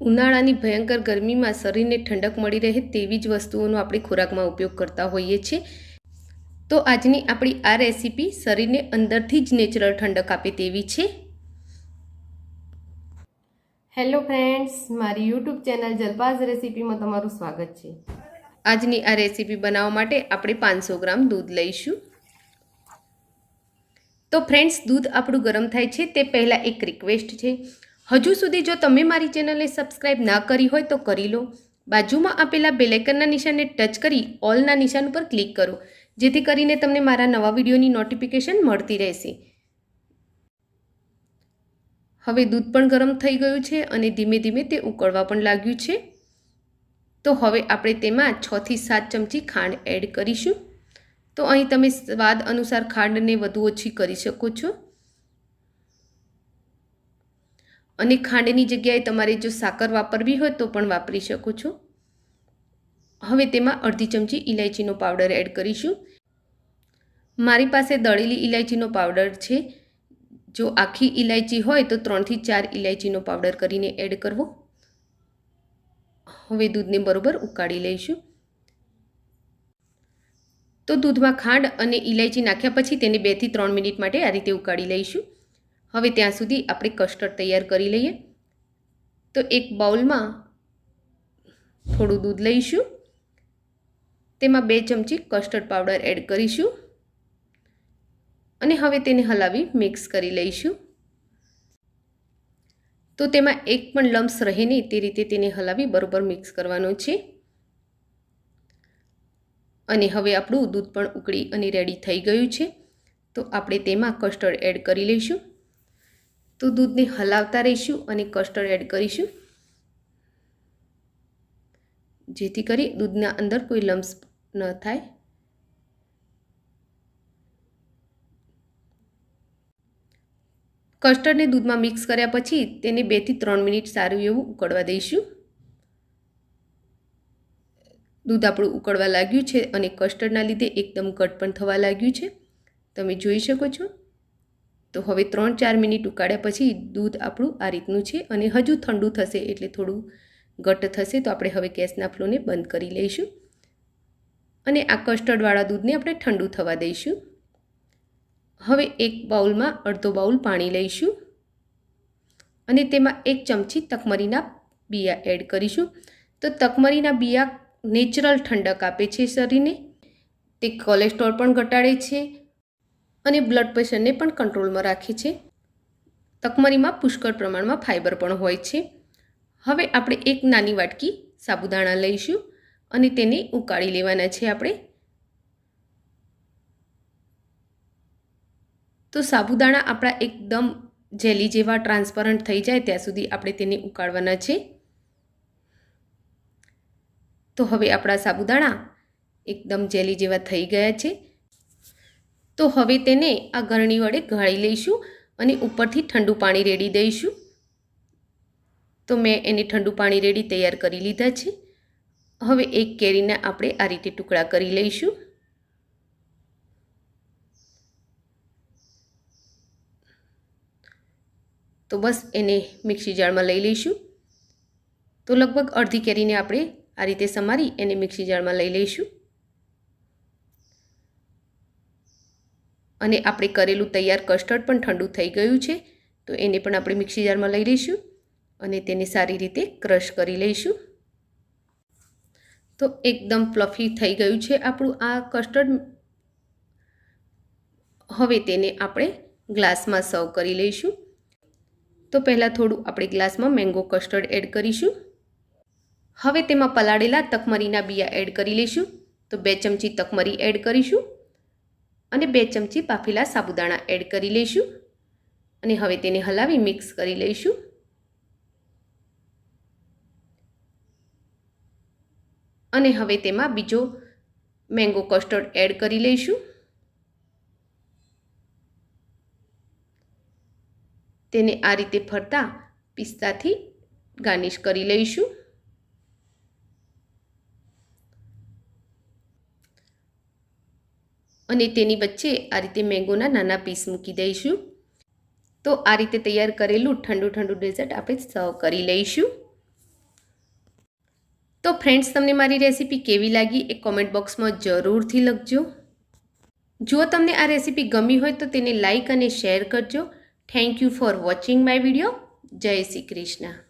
ઉનાળાની ભયંકર ગરમીમાં શરીરને ઠંડક મળી રહે તેવી જ વસ્તુઓનો આપણે ખોરાકમાં ઉપયોગ કરતા હોઈએ છીએ. તો આજની આપણી આ રેસીપી શરીરને અંદરથી જ નેચરલ ઠંડક આપે તેવી છે. હેલો ફ્રેન્ડ્સ મારી યુટ્યુબ ચેનલ જલપાઝ રેસીપીમાં તમારું સ્વાગત છે. આજની આ રેસીપી બનાવવા માટે આપણે પાંચસો ગ્રામ દૂધ લઈશું. તો ફ્રેન્ડ્સ દૂધ આપણું ગરમ થાય છે તે પહેલાં એક રિક્વેસ્ટ છે. હજુ સુધી જો તમે મારી ચેનલને સબસ્ક્રાઇબ ના કરી હોય તો કરી લો. બાજુમાં આપેલા બેલેકનના નિશાનને ટચ કરી ઓલના નિશાન ઉપર ક્લિક કરો. જેથી કરીને તમને મારા નવા વિડીયોની નોટિફિકેશન મળતી રહેશે. હવે દૂધ પણ ગરમ થઈ ગયું છે અને ધીમે ધીમે તે ઉકળવા પણ લાગ્યું છે. તો હવે આપણે તેમાં છથી સાત ચમચી ખાંડ એડ કરીશું. તો અહીં તમે સ્વાદ અનુસાર ખાંડને વધુ ઓછી કરી શકો છો. અને ખાંડની જગ્યાએ તમારે જો સાકર વાપરવી હોય તો પણ વાપરી શકો છો. હવે તેમાં અડધી ચમચી ઇલાયચીનો પાવડર એડ કરીશું. મારી પાસે દળેલી ઇલાયચીનો પાવડર છે. જો આખી ઇલાયચી હોય તો ત્રણથી ચાર ઇલાયચીનો પાવડર કરીને એડ કરવો. હવે દૂધને બરોબર ઉકાળી લઈશું. તો દૂધમાં ખાંડ અને ઇલાયચી નાખ્યા પછી તેને બેથી ત્રણ મિનિટ માટે આ રીતે ઉકાળી લઈશું. હવે ત્યાં સુધી આપણે કસ્ટર્ડ તૈયાર કરી લઈએ. તો એક બાઉલમાં થોડું દૂધ લઈશું. તેમાં બે ચમચી કસ્ટર્ડ પાવડર એડ કરીશું. અને હવે તેને હલાવી મિક્સ કરી લઈશું. તો તેમાં એક પણ લમ્સ રહે નહીં, તે રીતે તેને હલાવી બરોબર મિક્સ કરવાનો છે. અને હવે આપણું દૂધ પણ ઉકળી અને રેડી થઈ ગયું છે. તો આપણે તેમાં કસ્ટર્ડ એડ કરી લઈશું. તો દૂધને હલાવતા રહીશું અને કસ્ટર્ડ એડ કરીશું. જેથી કરી દૂધના અંદર કોઈ લમ્સ ન થાય. કસ્ટર્ડને દૂધમાં મિક્સ કર્યા પછી તેને બેથી ત્રણ મિનિટ સારું એવું ઉકળવા દઈશું. દૂધ આપણું ઉકળવા લાગ્યું છે અને કસ્ટર્ડના લીધે એકદમ ઘટ પણ થવા લાગ્યું છે. તમે જોઈ શકો છો. તો હવે ત્રણ ચાર મિનિટ ઉકાળ્યા પછી દૂધ આપણું આ રીતનું છે અને હજુ ઠંડુ થશે એટલે થોડું ઘટ થશે તો આપણે હવે ગેસના ફ્લોને બંધ કરી લઈશું. અને આ કસ્ટર્ડવાળા દૂધને આપણે ઠંડુ થવા દઈશું. હવે એક બાઉલમાં અડધો બાઉલ પાણી લઈશું. અને તેમાં એક ચમચી તકમરીના બિયા એડ કરીશું. તો તકમરીના બિયા નેચરલ ઠંડક આપે છે શરીરને. તે કોલેસ્ટ્રોલ પણ ઘટાડે છે. અને બ્લડ પ્રેશરને પણ કંટ્રોલમાં રાખે છે. તકમરીમાં પુષ્કળ પ્રમાણમાં ફાઇબર પણ હોય છે. હવે આપણે એક નાની વાટકી સાબુદાણા લઈશું અને તેને ઉકાળી લેવાના છે આપણે. તો સાબુદાણા આપણા એકદમ જેલી જેવા ટ્રાન્સપરન્ટ થઈ જાય ત્યાં સુધી આપણે તેને ઉકાળવાના છે. તો હવે આપણા સાબુદાણા એકદમ જેલી જેવા થઈ ગયા છે. તો હવે તેને આ ગરણી વડે ગાળી લઈશું અને ઉપરથી ઠંડુ પાણી રેડી દઈશું. તો મેં એને ઠંડુ પાણી રેડી તૈયાર કરી લીધા છે. હવે એક કેરીના આપણે આ રીતે ટુકડા કરી લઈશું. તો બસ એને મિક્સી જારમાં લઈ લઈશું. તો લગભગ અડધી કેરીને આપણે આ રીતે સમારી એને મિક્સી જારમાં લઈ લઈશું. અને આપણે કરેલું તૈયાર કસ્ટર્ડ પણ ઠંડુ થઈ ગયું છે, તો એને પણ આપણે મિક્સી જારમાં લઈ લઈશું અને તેને સારી રીતે ક્રશ કરી લઈશું. તો એકદમ ફ્લફી થઈ ગયું છે આપણું આ કસ્ટર્ડ. હવે તેને આપણે ગ્લાસમાં સર્વ કરી લઈશું. તો પહેલાં થોડું આપણે ગ્લાસમાં મેંગો કસ્ટર્ડ એડ કરીશું. હવે તેમાં પલાળેલા તકમરીના બિયા એડ કરી લઈશું. તો બે ચમચી તકમરી એડ કરીશું. અને બે ચમચી બાફેલા સાબુદાણા એડ કરી લઈશું. અને હવે તેને હલાવી મિક્સ કરી લઈશું. અને હવે તેમાં બીજો મેંગો કસ્ટર્ડ એડ કરી લઈશું. તેને આ રીતે ફરતા પિસ્તાથી ગાર્નિશ કરી લઈશું. અને તેની વચ્ચે આ રીતે મેંગોના નાના પીસ મૂકી દઈશું. તો આ રીતે તૈયાર કરેલું ઠંડુ ઠંડુ ડેઝર્ટ આપણે સર્વ કરી લઈશું. તો ફ્રેન્ડ્સ, તમને મારી રેસીપી કેવી લાગી એ કોમેન્ટ બોક્સમાં જરૂરથી લખજો. જો તમને આ રેસીપી ગમી હોય તો તેને લાઈક અને શેર કરજો. Thank you for watching my video. જય શ્રી કૃષ્ણ.